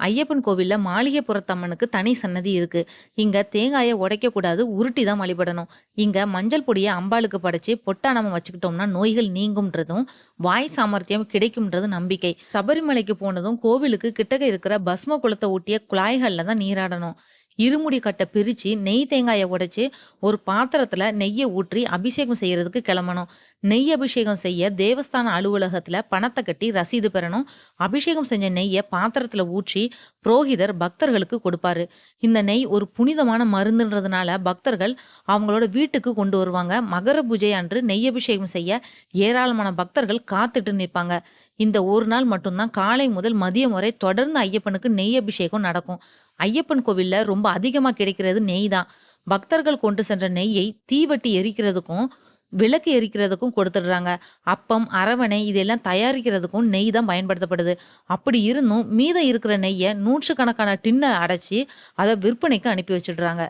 ஐயப்பன் கோவிலில் மாளிகைப்புறத்தம்மனுக்கு தனி சன்னதி இருக்கு. இங்க தேங்காயை உடைக்கக்கூடாது, உருட்டி தான் வழிபடணும். இங்க மஞ்சள் பொடியை அம்பாளுக்கு படைச்சு பொட்டா நம்ம வச்சுக்கிட்டோம்னா நோய்கள் நீங்கும்ன்றதும், வாய் சாமர்த்தியம் கிடைக்கும்ன்றது நம்பிக்கை. சபரிமலைக்கு போனதும் கோவிலுக்கு கிட்டக்க இருக்கிற பஸ்ம குளத்தை ஊட்டிய குழாய்களில் தான் நீராடணும். இருமுடி கட்டை பிரித்து நெய் தேங்காயை உடைச்சி ஒரு பாத்திரத்தில் நெய்யை ஊற்றி அபிஷேகம் செய்கிறதுக்கு கிளம்பணும். நெய் அபிஷேகம் செய்ய தேவஸ்தான அலுவலகத்தில் பணத்தை கட்டி ரசீது பெறணும். அபிஷேகம் செஞ்ச நெய்யை பாத்திரத்தில் ஊற்றி புரோகிதர் பக்தர்களுக்கு கொடுப்பாரு. இந்த நெய் ஒரு புனிதமான மருந்துன்றதுனால பக்தர்கள் அவங்களோட வீட்டுக்கு கொண்டு வருவாங்க. மகர பூஜை அன்று நெய் அபிஷேகம் செய்ய ஏராளமான பக்தர்கள் காத்துட்டு நிற்பாங்க இந்த ஒரு நாள் மட்டும்தான் காலை முதல் மதியம் வரை தொடர்ந்து ஐயப்பனுக்கு நெய் அபிஷேகம் நடக்கும். ஐயப்பன் கோவிலில் ரொம்ப அதிகமாக கிடைக்கிறது நெய் தான். பக்தர்கள் கொண்டு சென்ற நெய்யை தீவட்டி எரிக்கிறதுக்கும், விளக்கு எரிக்கிறதுக்கும் கொடுத்துடுறாங்க. அப்பம், அரவணை இதெல்லாம் தயாரிக்கிறதுக்கும் நெய் தான் பயன்படுத்தப்படுது. அப்படி இருந்தும் மீதம் இருக்கிற நெய்யை நூற்றுக்கணக்கான டின்னை அடைச்சி அதை விற்பனைக்கு அனுப்பி வச்சிடுறாங்க